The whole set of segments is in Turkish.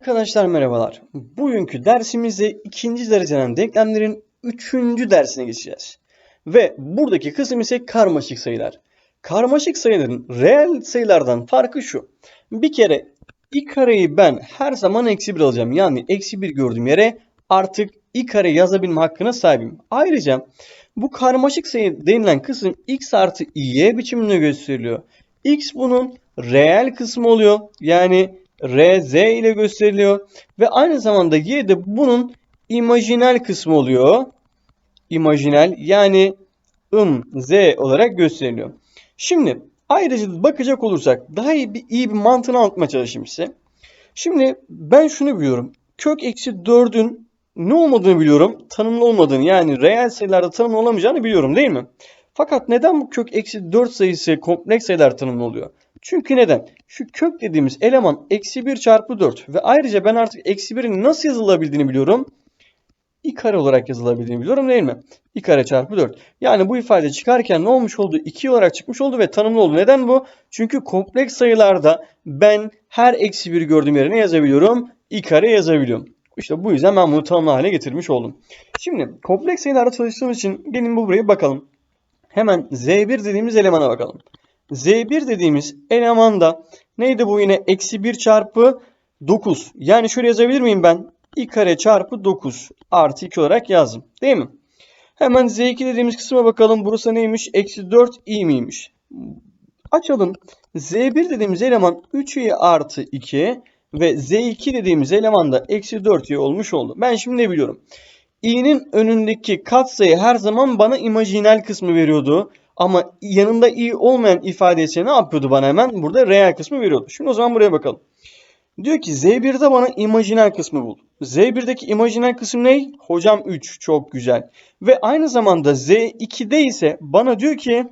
Arkadaşlar merhabalar. Bugünkü dersimizde ikinci dereceden denklemlerin üçüncü dersine geçeceğiz. Ve buradaki kısım ise karmaşık sayılar. Karmaşık sayıların reel sayılardan farkı şu. Bir kere i kareyi ben her zaman eksi 1 alacağım. Yani eksi 1 gördüğüm yere artık i kare yazabilme hakkına sahibim. Ayrıca bu karmaşık sayı denilen kısım x artı y biçiminde gösteriliyor. x bunun reel kısmı oluyor. Yani RZ ile gösteriliyor. Ve aynı zamanda Y de bunun imajinal kısmı oluyor. İmajinal yani ım Z olarak gösteriliyor. Şimdi ayrıca bakacak olursak daha iyi bir, iyi bir mantığını anlatmaya çalışayım size. Şimdi ben şunu biliyorum. Kök eksi 4'ün ne olmadığını biliyorum. Tanımlı olmadığını yani reel sayılarda tanımlı olamayacağını biliyorum değil mi? Fakat neden bu kök eksi 4 sayısı kompleks sayılar tanımlı oluyor? Çünkü neden? Şu kök dediğimiz eleman eksi 1 çarpı 4 ve ayrıca ben artık eksi 1'in nasıl yazılabildiğini biliyorum. i kare olarak yazılabildiğini biliyorum değil mi? i kare çarpı 4. Yani bu ifade çıkarken ne olmuş oldu? 2 olarak çıkmış oldu ve tanımlı oldu. Neden bu? Çünkü kompleks sayılarda ben her eksi 1 gördüğüm yerine yazabiliyorum? i kare yazabiliyorum. İşte bu yüzden ben bunu tanımlı hale getirmiş oldum. Şimdi kompleks sayılarda çalıştığımız için gelin bu buraya bakalım. Hemen Z1 dediğimiz elemana bakalım. Z1 dediğimiz elemanda neydi bu yine? Eksi 1 çarpı 9. Yani şöyle yazabilir miyim ben? i kare çarpı 9 artı 2 olarak yazdım. Değil mi? Hemen Z2 dediğimiz kısma bakalım. Burası neymiş? Eksi 4 i miymiş? Açalım. Z1 dediğimiz eleman 3i artı 2 ve Z2 dediğimiz eleman da eksi 4i olmuş oldu. Ben şimdi ne biliyorum? i'nin önündeki katsayı her zaman bana imajinal kısmı veriyordu. Ama yanında i olmayan ifadesi ne yapıyordu bana hemen? Burada reel kısmı veriyordu. Şimdi o zaman buraya bakalım. Diyor ki Z1'de bana imajinal kısmı bul. Z1'deki imajinal kısım ne? Hocam 3. Çok güzel. Ve aynı zamanda Z2'de ise bana diyor ki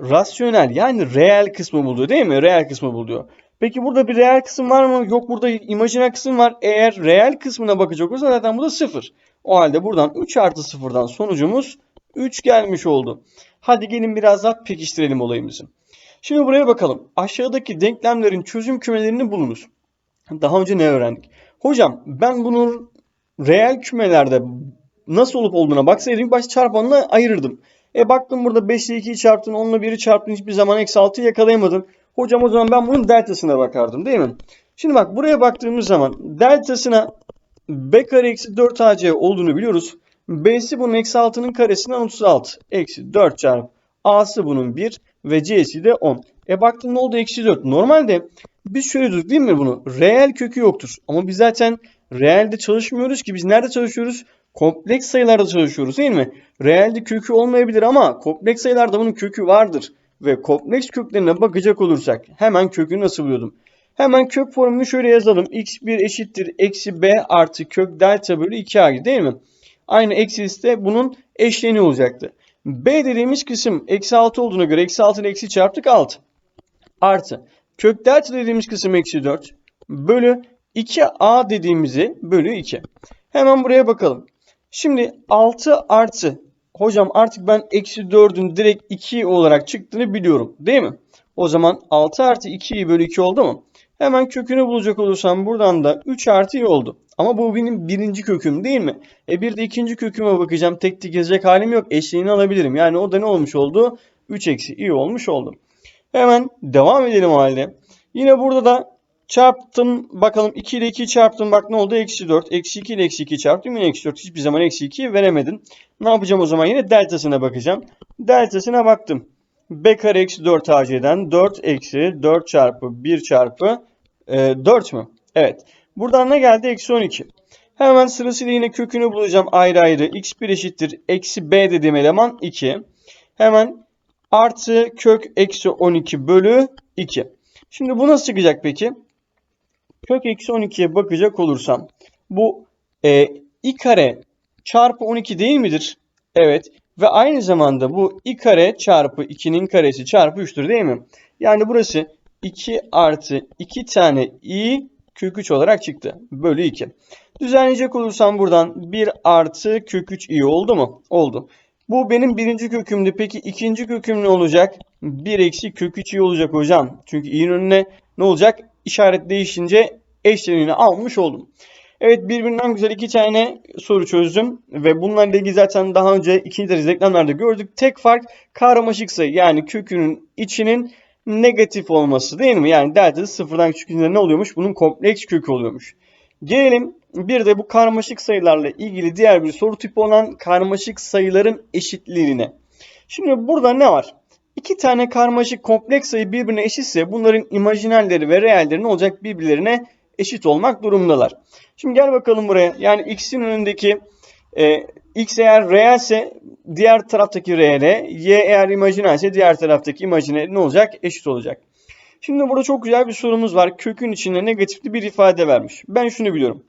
rasyonel yani reel kısmı buluyor değil mi? Reel kısmı buluyor. Peki burada bir reel kısım var mı? Yok burada imajinal kısım var. Eğer reel kısmına bakacak olursa zaten bu da 0. O halde buradan 3 artı 0'dan sonucumuz 3 gelmiş oldu. Hadi gelin biraz daha pekiştirelim olayımızı. Şimdi buraya bakalım. Aşağıdaki denklemlerin çözüm kümelerini bulunuz. Daha önce ne öğrendik? Hocam ben bunun reel kümelerde nasıl olup olduğuna baksaydım baş çarpanla ayırırdım. E baktım burada 5 ile 2'yi çarptın, 10 ile 1'i çarptın hiçbir zaman eksi 6'yı yakalayamadın. Hocam o zaman ben bunun deltasına bakardım değil mi? Şimdi bak buraya baktığımız zaman deltasına b kare eksi 4 ac olduğunu biliyoruz. B'si bunun eksi 6'nın karesinden 36. Eksi 4 çarpı A'sı bunun 1 ve C'si de 10. E baktın ne oldu? Eksi 4. Normalde biz şöyle diyorduk değil mi bunu? Reel kökü yoktur. Ama biz zaten reelde çalışmıyoruz ki. Biz nerede çalışıyoruz? Kompleks sayılarda çalışıyoruz değil mi? Reelde kökü olmayabilir ama kompleks sayılarda bunun kökü vardır. Ve kompleks köklerine bakacak olursak hemen kökü nasıl buluyordum? Hemen kök formülünü şöyle yazalım. x1 eşittir eksi b artı kök delta bölü 2a değil mi? Aynı eksi de bunun eşleni olacaktı. B dediğimiz kısım eksi 6 olduğuna göre eksi 6 ile eksi çarptık 6. Artı kök delta dediğimiz kısım eksi 4 bölü 2a dediğimizi bölü 2. Hemen buraya bakalım. Şimdi 6 artı hocam artık ben eksi 4'ün direkt 2 olarak çıktığını biliyorum değil mi? O zaman 6 artı 2 bölü 2 oldu mu? Hemen kökünü bulacak olursam buradan da 3 artı i oldu. Ama bu benim birinci köküm değil mi? E bir de ikinci köküme bakacağım. Tek tek yazacak halim yok. Eşliğini alabilirim. Yani o da ne olmuş oldu? 3 eksi i olmuş oldu. Hemen devam edelim o halde. Yine burada da çarptım. Bakalım 2 ile 2 çarptım. Bak ne oldu? Eksi 4. Eksi 2 ile eksi 2 çarptım. Yine eksi 4. Hiçbir zaman eksi 2 veremedim. Ne yapacağım o zaman? Yine deltasına bakacağım. Deltasına baktım. B kare eksi 4 ac'den 4 eksi 4 çarpı 1 çarpı e, 4 mü? Evet. Buradan ne geldi? Eksi 12. Hemen sırasıyla yine kökünü bulacağım ayrı ayrı. x1 eşittir. Eksi b dediğim eleman 2. Hemen artı kök eksi 12 bölü 2. Şimdi bu nasıl çıkacak peki? Kök eksi 12'ye bakacak olursam. Bu e, i kare çarpı 12 değil midir? Evet. Ve aynı zamanda bu i kare çarpı 2'nin karesi çarpı 3'tür değil mi? Yani burası 2 artı 2 tane i kök 3 olarak çıktı. Bölü 2. Düzenleyecek olursam buradan 1 artı kök 3 i oldu mu? Oldu. Bu benim birinci kökümdü. Peki ikinci köküm ne olacak? 1 eksi kök 3 i olacak hocam. Çünkü i'nin önüne ne olacak? İşaret değişince eşlerini almış oldum. Evet birbirinden güzel iki tane soru çözdüm ve bunlarla ilgili zaten daha önce ikinci derece denklemlerde gördük. Tek fark karmaşık sayı yani kökünün içinin negatif olması değil mi? Yani delta sıfırdan küçükünde ne oluyormuş? Bunun kompleks kökü oluyormuş. Gelelim bir de bu karmaşık sayılarla ilgili diğer bir soru tipi olan karmaşık sayıların eşitliğine. Şimdi burada ne var? İki tane karmaşık kompleks sayı birbirine eşitse bunların imajinalleri ve realleri ne olacak? Birbirlerine eşit olmak durumundalar. Şimdi gel bakalım buraya. Yani x'in önündeki e, x eğer reelse diğer taraftaki reale, y eğer imajinalse diğer taraftaki imajine ne olacak? Eşit olacak. Şimdi burada çok güzel bir sorumuz var. Kökün içinde negatifli bir ifade vermiş. Ben şunu biliyorum.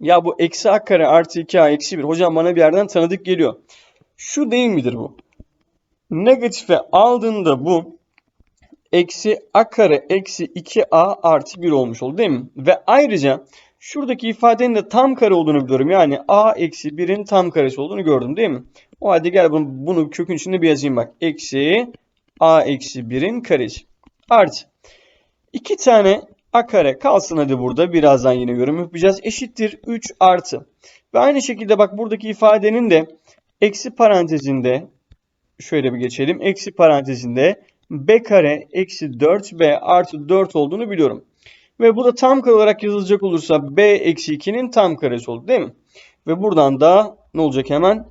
Ya bu eksi a kare artı 2a eksi 1. Hocam bana bir yerden tanıdık geliyor. Şu değil midir bu? Negatife aldığında bu eksi a kare eksi 2a artı 1 olmuş oldu değil mi? Ve ayrıca şuradaki ifadenin de tam kare olduğunu biliyorum. Yani a eksi 1'in tam karesi olduğunu gördüm değil mi? O halde gel bunu, bunu kökün içinde bir yazayım bak. Eksi a eksi 1'in karesi. Artı. iki tane a kare kalsın hadi burada. Birazdan yine yorum yapacağız. Eşittir 3 artı. Ve aynı şekilde bak buradaki ifadenin de eksi parantezinde şöyle bir geçelim. Eksi parantezinde b kare eksi 4b artı 4 olduğunu biliyorum. Ve bu da tam kare olarak yazılacak olursa b eksi 2'nin tam karesi oldu değil mi? Ve buradan da ne olacak hemen?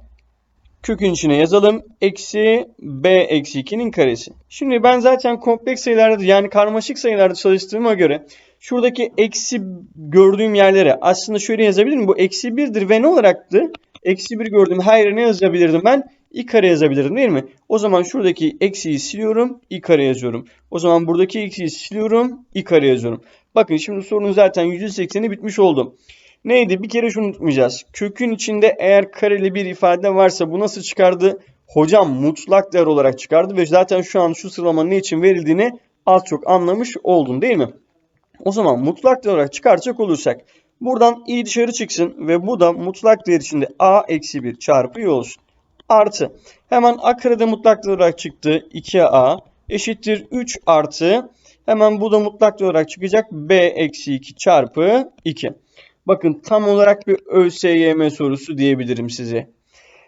Kökün içine yazalım. Eksi b eksi 2'nin karesi. Şimdi ben zaten kompleks sayılarda yani karmaşık sayılarda çalıştığıma göre şuradaki eksi gördüğüm yerlere aslında şöyle yazabilirim. Bu eksi 1'dir ve ne olaraktı? Eksi 1 gördüğüm her yere ne yazabilirdim ben? İ kare yazabilirdim değil mi? O zaman şuradaki eksiyi siliyorum, i kare yazıyorum. O zaman buradaki eksiyi siliyorum, i kare yazıyorum. Bakın şimdi sorunun zaten %80'i bitmiş oldu. Neydi? Bir kere şunu unutmayacağız. Kökün içinde eğer kareli bir ifade varsa bu nasıl çıkardı? Hocam mutlak değer olarak çıkardı ve zaten şu an şu sıralamanın ne için verildiğini az çok anlamış oldun değil mi? O zaman mutlak değer olarak çıkartacak olursak buradan i dışarı çıksın ve bu da mutlak değer içinde a eksi 1 çarpı i olsun. Artı. Hemen a karede mutlak olarak çıktı. 2a eşittir 3 artı. Hemen bu da mutlak olarak çıkacak. b eksi 2 çarpı 2. Bakın tam olarak bir ÖSYM sorusu diyebilirim size.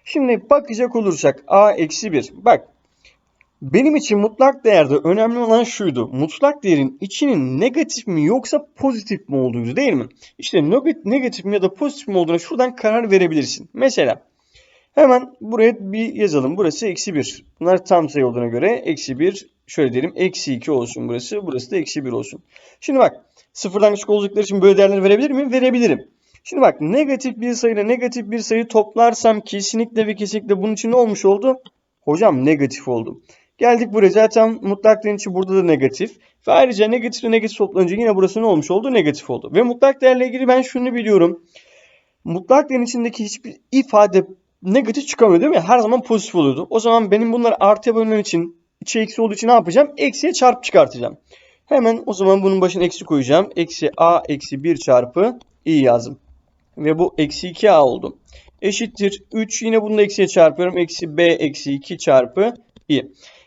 Şimdi bakacak olursak a eksi 1. Bak benim için mutlak değerde önemli olan şuydu. Mutlak değerin içinin negatif mi yoksa pozitif mi olduğuydu değil mi? İşte negatif mi ya da pozitif mi olduğuna şuradan karar verebilirsin. Mesela hemen buraya bir yazalım. Burası eksi 1. Bunlar tam sayı olduğuna göre eksi 1 şöyle diyelim eksi 2 olsun burası. Burası da eksi 1 olsun. Şimdi bak sıfırdan küçük oldukları için böyle değerler verebilir miyim? Verebilirim. Şimdi bak negatif bir sayıyla negatif bir sayı toplarsam kesinlikle ve kesinlikle bunun için ne olmuş oldu? Hocam negatif oldu. Geldik buraya zaten mutlak değerin içi burada da negatif. Ve ayrıca negatif ile negatif toplanınca yine burası ne olmuş oldu? Negatif oldu. Ve mutlak değerle ilgili ben şunu biliyorum. Mutlak değerin içindeki hiçbir ifade negatif çıkamıyor değil mi? Her zaman pozitif oluyordu. O zaman benim bunları artıya bölmem için içi eksi olduğu için ne yapacağım? Eksiye çarp çıkartacağım. Hemen o zaman bunun başına eksi koyacağım. Eksi a eksi 1 çarpı i yazdım. Ve bu eksi 2a oldu. Eşittir 3 yine bunu da eksiye çarpıyorum. Eksi b eksi 2 çarpı i.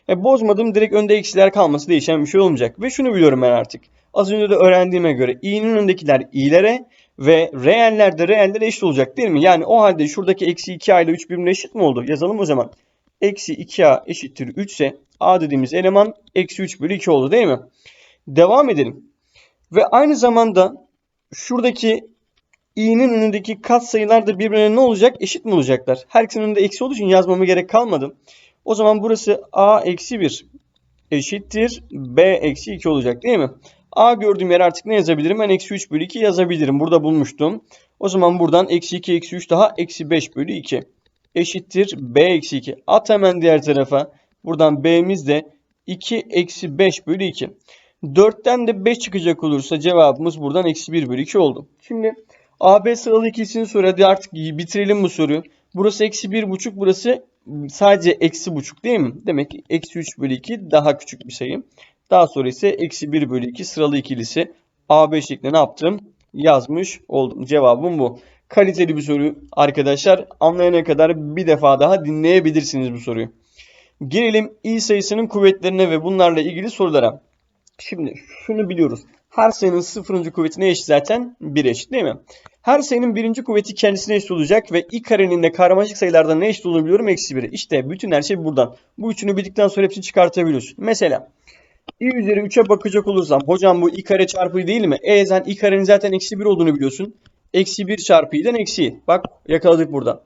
E, bozmadım direkt önde eksiler kalması değişen bir şey olmayacak. Ve şunu biliyorum ben artık. Az önce de öğrendiğime göre i'nin önündekiler i'lere ve reeller de reellere eşit olacak değil mi? Yani o halde şuradaki eksi 2a ile 3 birbirine eşit mi oldu? Yazalım o zaman. Eksi 2a eşittir 3 ise a dediğimiz eleman eksi 3 bölü 2 oldu değil mi? Devam edelim. Ve aynı zamanda şuradaki i'nin önündeki katsayılar da birbirine ne olacak? Eşit mi olacaklar? Her ikisinin önünde eksi olduğu için yazmama gerek kalmadı. O zaman burası a eksi 1 eşittir b eksi 2 olacak değil mi? A gördüğüm yer artık ne yazabilirim? Ben eksi 3 bölü 2 yazabilirim. Burada bulmuştum. O zaman buradan eksi 2 eksi 3 daha eksi 5 bölü 2 eşittir b eksi 2. At hemen diğer tarafa. Buradan b'miz de 2 eksi 5 bölü 2. 4'ten de 5 çıkacak olursa cevabımız buradan eksi 1 bölü 2 oldu. Şimdi AB sıralı ikisini soruyor. artık bitirelim bu soruyu. Burası eksi 1,5 burası sadece eksi buçuk değil mi? Demek ki eksi 3 bölü 2 daha küçük bir sayı. Daha sonra ise eksi 1 bölü 2 sıralı ikilisi AB şeklinde ne yaptım? Yazmış oldum. Cevabım bu. Kaliteli bir soru arkadaşlar. Anlayana kadar bir defa daha dinleyebilirsiniz bu soruyu. Gelelim i sayısının kuvvetlerine ve bunlarla ilgili sorulara. Şimdi şunu biliyoruz. Her sayının sıfırıncı kuvveti ne eşit zaten? 1 eşit değil mi? Her sayının birinci kuvveti kendisine eşit olacak ve i karenin de karmaşık sayılardan ne eşit olduğunu biliyorum? Eksi 1'e. İşte bütün her şey buradan. Bu üçünü bildikten sonra hepsini çıkartabiliyorsun. Mesela i üzeri 3'e bakacak olursam hocam bu i kare çarpı değil mi? E sen i karenin zaten eksi 1 olduğunu biliyorsun. Eksi 1 çarpı i'den eksi. Bak yakaladık buradan.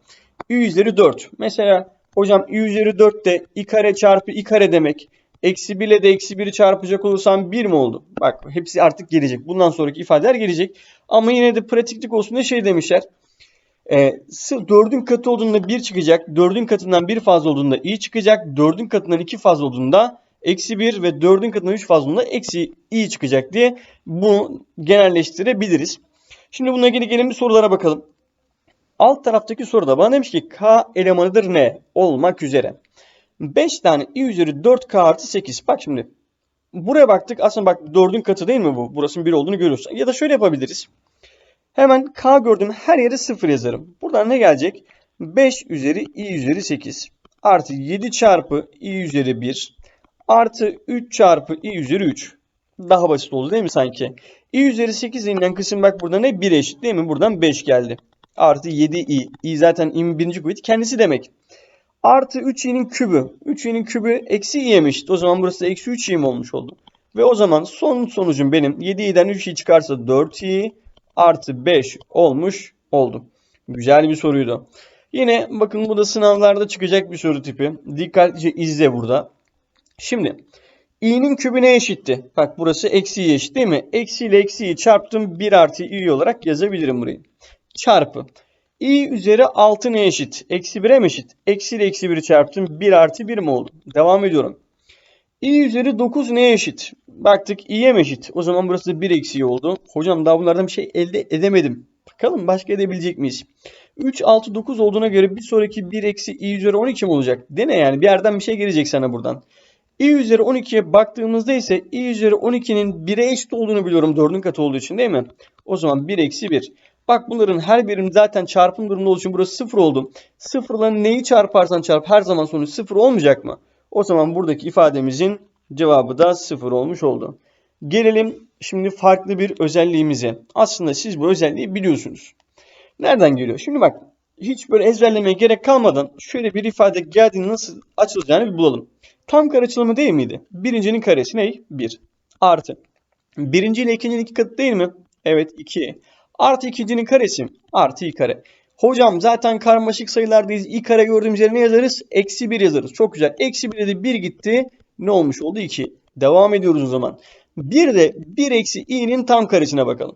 i üzeri 4. Mesela hocam i üzeri 4 de i kare çarpı i kare demek. Eksi 1 ile de eksi 1'i çarpacak olursam 1 mi oldu? Bak hepsi artık gelecek. Bundan sonraki ifadeler gelecek. Ama yine de pratiklik olsun diye şey demişler. E, 4'ün katı olduğunda 1 çıkacak. 4'ün katından 1 fazla olduğunda i çıkacak. 4'ün katından 2 fazla olduğunda eksi 1 ve 4'ün katından 3 fazla olduğunda eksi i çıkacak diye bunu genelleştirebiliriz. Şimdi bununla ilgili gelin bir sorulara bakalım. Alt taraftaki soruda bana demiş ki k elemanıdır ne olmak üzere. 5 tane i üzeri 4k artı 8. Bak şimdi buraya baktık. Aslında bak 4'ün katı değil mi bu? Burasının 1 olduğunu görüyorsun. Ya da şöyle yapabiliriz. Hemen k gördüğüm her yere 0 yazarım. Buradan ne gelecek? 5 üzeri i üzeri 8 artı 7 çarpı i üzeri 1 artı 3 çarpı i üzeri 3. Daha basit oldu değil mi sanki? i üzeri 8 denilen kısım bak burada ne? 1 eşit değil mi? Buradan 5 geldi. Artı 7i. i zaten i'nin birinci kuvveti kendisi demek. Artı 3i'nin kübü. 3i'nin kübü eksi i'ye eşit? O zaman burası da eksi 3i mi olmuş oldu? Ve o zaman son sonucum benim 7i'den 3i çıkarsa 4i artı 5 olmuş oldu. Güzel bir soruydu. Yine bakın bu da sınavlarda çıkacak bir soru tipi. Dikkatlice izle burada. Şimdi i'nin kübü ne eşitti? Bak burası eksi i eşit değil mi? Eksi ile eksiyi çarptım 1 artı i olarak yazabilirim burayı. Çarpı. i üzeri 6 ne eşit? Eksi 1'e mi eşit? Eksi ile eksi 1'i çarptım 1 artı 1 mi oldu? Devam ediyorum. i üzeri 9 neye eşit? Baktık i'ye mi eşit? O zaman burası da 1 eksi i oldu. Hocam daha bunlardan bir şey elde edemedim. Bakalım başka edebilecek miyiz? 3, 6, 9 olduğuna göre bir sonraki 1 eksi i üzeri 12 mi olacak? Dene yani bir yerden bir şey gelecek sana buradan. İ üzeri 12'ye baktığımızda ise i üzeri 12'nin 1'e eşit olduğunu biliyorum 4'ün katı olduğu için değil mi? O zaman 1 eksi 1. Bak bunların her birinin zaten çarpım durumunda olduğu için burası 0 oldu. Sıfırla neyi çarparsan çarp her zaman sonuç 0 olmayacak mı? O zaman buradaki ifademizin cevabı da 0 olmuş oldu. Gelelim şimdi farklı bir özelliğimize. Aslında siz bu özelliği biliyorsunuz. Nereden geliyor? Şimdi bak hiç böyle ezberlemeye gerek kalmadan şöyle bir ifade geldiğinde nasıl açılacağını bir bulalım. Tam kare açılımı değil miydi? Birincinin karesi ne? 1. Artı. Birinci ile ikincinin iki katı değil mi? Evet 2. Artı ikincinin karesi. Artı i kare. Hocam zaten karmaşık sayılardayız. i kare gördüğümüz yere ne yazarız? Eksi 1 yazarız. Çok güzel. Eksi 1'e de 1 gitti. Ne olmuş oldu? 2. Devam ediyoruz o zaman. Bir de 1 eksi i'nin tam karesine bakalım.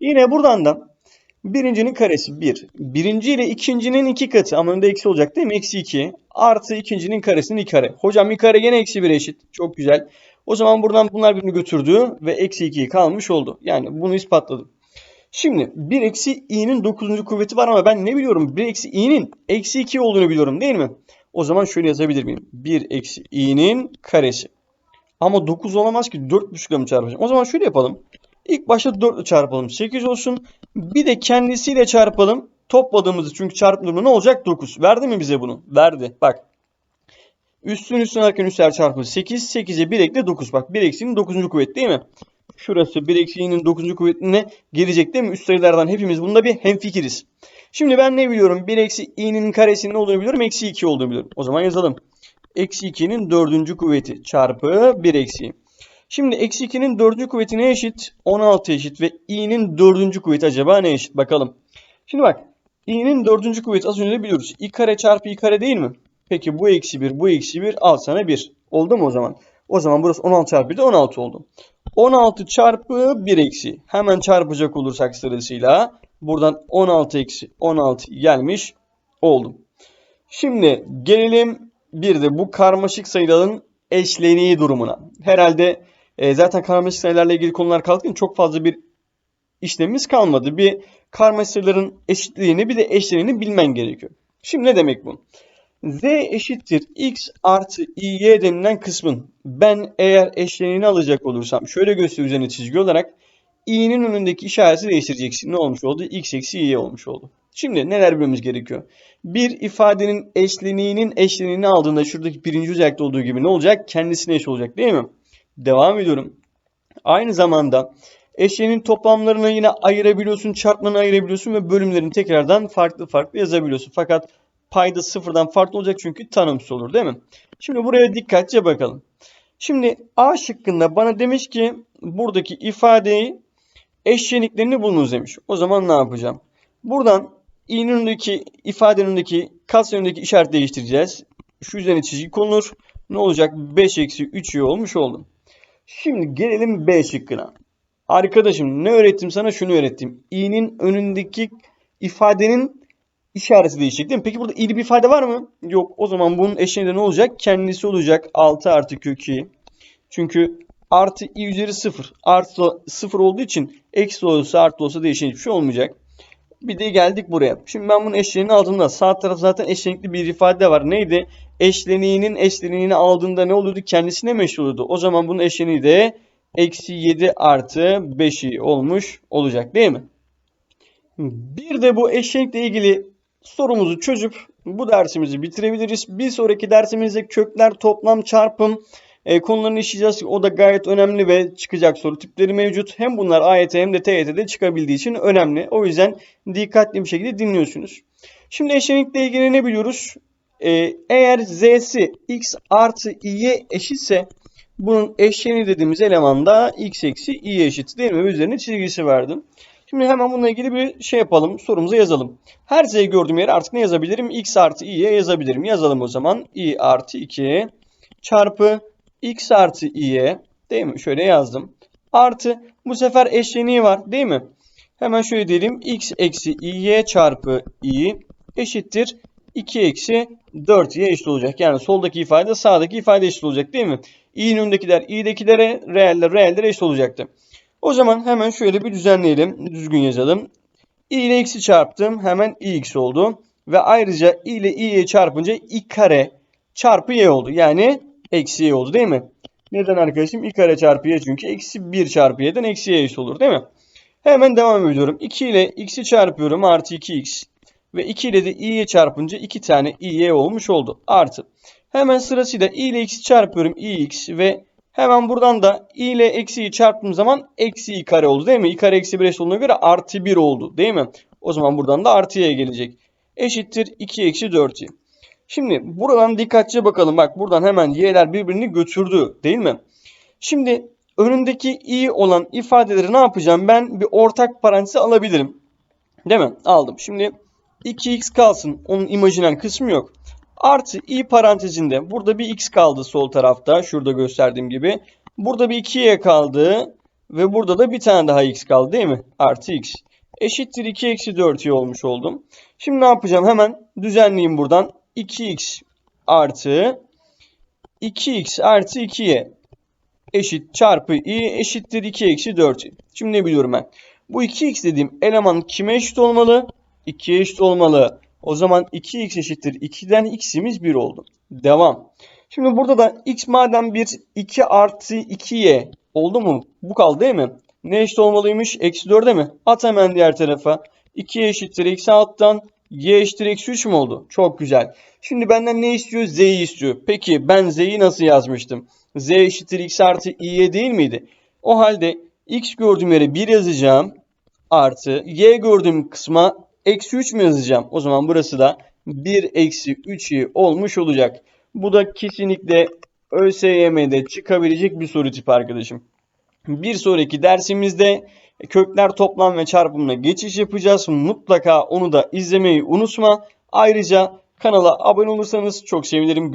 Yine buradan da birincinin karesi 1. Birinci ile ikincinin iki katı ama önde eksi olacak değil mi? Eksi 2 artı ikincinin karesinin i kare. Hocam i kare gene eksi 1 eşit. Çok güzel. O zaman buradan bunlar birbirini götürdü ve eksi 2 kalmış oldu. Yani bunu ispatladım. Şimdi 1 eksi i'nin 9. kuvveti var ama ben ne biliyorum? 1 eksi i'nin eksi 2 olduğunu biliyorum değil mi? O zaman şöyle yazabilir miyim? 1 eksi i'nin karesi. Ama 9 olamaz ki 4,5 ile mi çarpacağım? O zaman şöyle yapalım. İlk başta 4 ile çarpalım. 8 olsun. Bir de kendisiyle çarpalım. Topladığımızda çünkü çarpım ne olacak? 9. Verdi mi bize bunu? Verdi. Bak. Üstün üstüne alırken üstler çarpı 8. 8'e 1 ekle 9. Bak 1 eksiğinin 9. kuvvet değil mi? Şurası 1 eksiğinin 9. kuvvetine gelecek değil mi? Üst sayılardan hepimiz bunda bir hemfikiriz. Şimdi ben ne biliyorum? 1 eksi i'nin karesinin ne olduğunu biliyorum. Eksi 2 olduğunu biliyorum. O zaman yazalım. Eksi 2'nin 4. kuvveti çarpı 1 eksi. Şimdi eksi 2'nin 4. kuvveti ne eşit? 16 eşit ve i'nin 4. kuvveti acaba ne eşit? Bakalım. Şimdi bak. i'nin 4. kuvveti az önce biliyoruz. i kare çarpı i kare değil mi? Peki bu eksi 1 bu eksi 1 al sana 1. Oldu mu o zaman? O zaman burası 16 çarpı 1 de 16 oldu. 16 çarpı 1 eksi. Hemen çarpacak olursak sırasıyla buradan 16 eksi 16 gelmiş oldu. Şimdi gelelim bir de bu karmaşık sayıların eşleniği durumuna. Herhalde e, zaten karmaşık sayılarla ilgili konular kalktığında çok fazla bir işlemimiz kalmadı. Bir karmaşık eşitliğini bir de eşleniğini bilmen gerekiyor. Şimdi ne demek bu? z eşittir x artı iy denilen kısmın ben eğer eşleniğini alacak olursam şöyle göster üzerine çizgi olarak i'nin önündeki işareti değiştireceksin. Ne olmuş oldu? x eksi y olmuş oldu. Şimdi neler bilmemiz gerekiyor? Bir ifadenin eşleniğinin eşleniğini aldığında şuradaki birinci özellikte olduğu gibi ne olacak? Kendisine eş olacak değil mi? Devam ediyorum. Aynı zamanda eşleğinin toplamlarını yine ayırabiliyorsun, çarpmanı ayırabiliyorsun ve bölümlerini tekrardan farklı farklı yazabiliyorsun. Fakat payda sıfırdan farklı olacak çünkü tanımsız olur değil mi? Şimdi buraya dikkatlice bakalım. Şimdi A şıkkında bana demiş ki buradaki ifadeyi eşleniklerini bulunuz demiş. O zaman ne yapacağım? Buradan i'nin önündeki ifadenin önündeki kas önündeki işaret değiştireceğiz. Şu üzerine çizgi konulur. Ne olacak? 5 eksi 3 y olmuş oldum. Şimdi gelelim B şıkkına. Arkadaşım ne öğrettim sana? Şunu öğrettim. i'nin önündeki ifadenin işareti değişecek değil mi? Peki burada i'li bir ifade var mı? Yok. O zaman bunun eşliğinde ne olacak? Kendisi olacak 6 artı kök i. Çünkü artı i üzeri 0. Artı 0 olduğu için eksi olsa artı olsa değişen hiçbir şey olmayacak. Bir de geldik buraya. Şimdi ben bunun eşleniğini aldığımda sağ taraf zaten eşlenikli bir ifade var. Neydi? Eşleniğinin eşleniğini aldığında ne oluyordu? Kendisine meşhur oluyordu. O zaman bunun eşleniği de eksi 7 artı 5i olmuş olacak değil mi? Bir de bu eşlenikle ilgili sorumuzu çözüp bu dersimizi bitirebiliriz. Bir sonraki dersimizde kökler, toplam, çarpım e, konularını işleyeceğiz. O da gayet önemli ve çıkacak soru tipleri mevcut. Hem bunlar AYT hem de TYT'de çıkabildiği için önemli. O yüzden dikkatli bir şekilde dinliyorsunuz. Şimdi eşlenikle ilgili ne biliyoruz? E, eğer z'si x artı i'ye eşitse bunun eşleniği dediğimiz eleman da x eksi i eşit değil mi? Üzerine çizgisi verdim. Şimdi hemen bununla ilgili bir şey yapalım. Sorumuzu yazalım. Her z'yi gördüğüm yere artık ne yazabilirim? x artı i'ye yazabilirim. Yazalım o zaman. i artı 2 çarpı x artı i'ye değil mi? Şöyle yazdım. Artı bu sefer eşleniği var değil mi? Hemen şöyle diyelim. x eksi i'ye çarpı i eşittir. 2 eksi 4'ye eşit olacak. Yani soldaki ifade sağdaki ifade eşit olacak değil mi? i'nin önündekiler i'dekilere, reeller reellere eşit olacaktı. O zaman hemen şöyle bir düzenleyelim. Düzgün yazalım. i ile x'i çarptım. Hemen ix oldu. Ve ayrıca i ile i'ye çarpınca i kare çarpı y oldu. Yani eksi y oldu değil mi? Neden arkadaşım? i kare çarpı y çünkü eksi 1 çarpı y'den eksi y olur değil mi? Hemen devam ediyorum. 2 ile x'i çarpıyorum artı 2x. Ve 2 ile de i'ye çarpınca 2 tane i'y olmuş oldu. Artı. Hemen sırasıyla i ile x'i çarpıyorum ix ve hemen buradan da i ile eksiyi çarptığım zaman eksi i kare oldu değil mi? i kare eksi 1 eşit olduğuna göre artı 1 oldu değil mi? O zaman buradan da artı y gelecek. Eşittir 2 eksi 4y. Şimdi buradan dikkatlice bakalım. Bak buradan hemen y'ler birbirini götürdü değil mi? Şimdi önündeki i olan ifadeleri ne yapacağım? Ben bir ortak parantezi alabilirim. Değil mi? Aldım. Şimdi 2x kalsın. Onun imajiner kısmı yok. Artı i parantezinde burada bir x kaldı sol tarafta. Şurada gösterdiğim gibi. Burada bir 2y kaldı. Ve burada da bir tane daha x kaldı değil mi? Artı x. Eşittir 2 eksi 4y olmuş oldum. Şimdi ne yapacağım? Hemen düzenleyeyim buradan. 2x artı 2x artı 2y eşit çarpı i eşittir 2 eksi 4y. Şimdi ne biliyorum ben? Bu 2x dediğim eleman kime eşit olmalı? 2'ye eşit olmalı. O zaman 2x eşittir 2'den x'imiz 1 oldu. Devam. Şimdi burada da x madem 1 2 artı 2y oldu mu? Bu kaldı değil mi? Ne eşit olmalıymış? Eksi 4'e mi? At hemen diğer tarafa. 2 eşittir eksi alttan y eşittir eksi 3 mü oldu? Çok güzel. Şimdi benden ne istiyor? Z'yi istiyor. Peki ben z'yi nasıl yazmıştım? z eşittir x artı i'ye değil miydi? O halde x gördüğüm yere 1 yazacağım. Artı y gördüğüm kısma eksi 3 mü yazacağım? O zaman burası da 1 eksi 3i olmuş olacak. Bu da kesinlikle ÖSYM'de çıkabilecek bir soru tipi arkadaşım. Bir sonraki dersimizde kökler toplam ve çarpımına geçiş yapacağız. Mutlaka onu da izlemeyi unutma. Ayrıca kanala abone olursanız çok sevinirim. Görüşmek